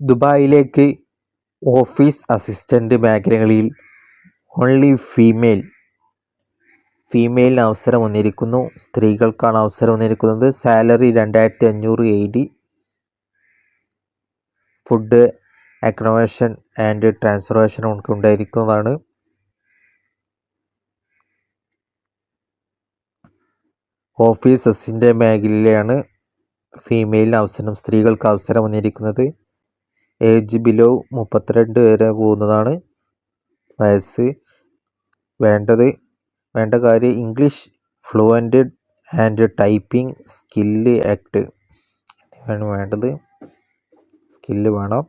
ദുബായിലേക്ക് office assistant മേഖലകളിൽ only female ഫീമെയിലിന് അവസരം വന്നിരിക്കുന്നു. സ്ത്രീകൾക്കാണ് അവസരം വന്നിരിക്കുന്നത്. സാലറി രണ്ടായിരത്തി അഞ്ഞൂറ് A D food accommodation and transformation നമുക്ക് ഉണ്ടായിരിക്കുന്നതാണ്. ഓഫീസ് അസിസ്റ്റന്റ് മേഖലയിലാണ് ഫീമെയിലിന് അവസരം സ്ത്രീകൾക്ക് അവസരം വന്നിരിക്കുന്നത്. ഏജ് ബിലോ മുപ്പത്തിരണ്ട് വരെ പോകുന്നതാണ്. വയസ്സ് വേണ്ടത് വേണ്ട കാര്യം English fluent and typing skill act ആണ് വേണ്ടത്. സ്കില്ല് വേണം.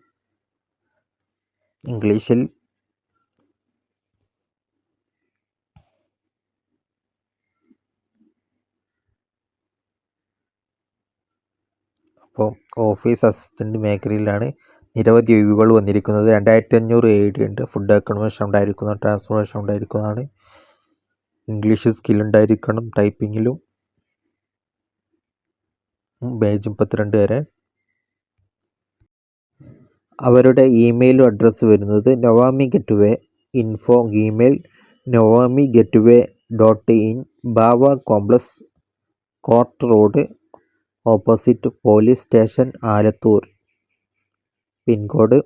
ഇംഗ്ലീഷിൽ അപ്പോൾ ഓഫീസ് അസിസ്റ്റന്റ് മേഖലയിലാണ് നിരവധി ഒഴിവുകൾ വന്നിരിക്കുന്നത് രണ്ടായിരത്തി അഞ്ഞൂറ് എ ഡി ഉണ്ട്. ഫുഡ് എക്കണോമിക്സ് ഉണ്ടായിരിക്കുന്ന ട്രാൻസ്ഫോർമേഷൻ ഉണ്ടായിരിക്കുന്നതാണ്. ഇംഗ്ലീഷ് സ്കിൽ ഉണ്ടായിരിക്കണം ടൈപ്പിങ്ങിലും പേജ് മുപ്പത്തിരണ്ട് വരെ. അവരുടെ ഇമെയിൽ അഡ്രസ്സ് വരുന്നത് Novami gateway info email Novami gateway dot in Bava complex court road opposite police station Alathur pin code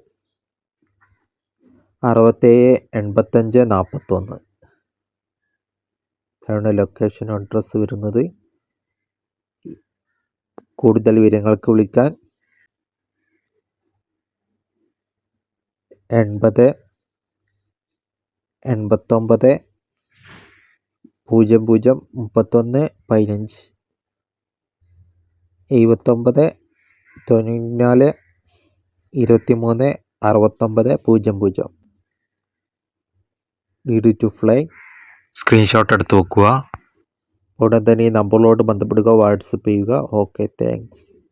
അറുപത്തേഴ് എൺപത്തഞ്ച് നാൽപ്പത്തൊന്ന്. ഇതാണ് ലൊക്കേഷൻ അഡ്രസ്സ് വരുന്നത്. കൂടുതൽ വിവരങ്ങൾക്ക് വിളിക്കാൻ എൺപത് എൺപത്തൊമ്പത് പൂജ്യം പൂജ്യം മുപ്പത്തൊന്ന് പതിനഞ്ച്. എഴുപത്തൊമ്പത് തൊണ്ണൂറ്റിനാല് ഇരുപത്തി മൂന്ന് അറുപത്തൊമ്പത് പൂജ്യം പൂജ്യം. നീഡ് ടു ഫ്ലൈ സ്ക്രീൻഷോട്ട് എടുത്ത് വെക്കുക. ഉടൻ തന്നെ ഈ നമ്പറിലോട്ട് ബന്ധപ്പെടുക വാട്സപ്പ് ചെയ്യുക. Okay thanks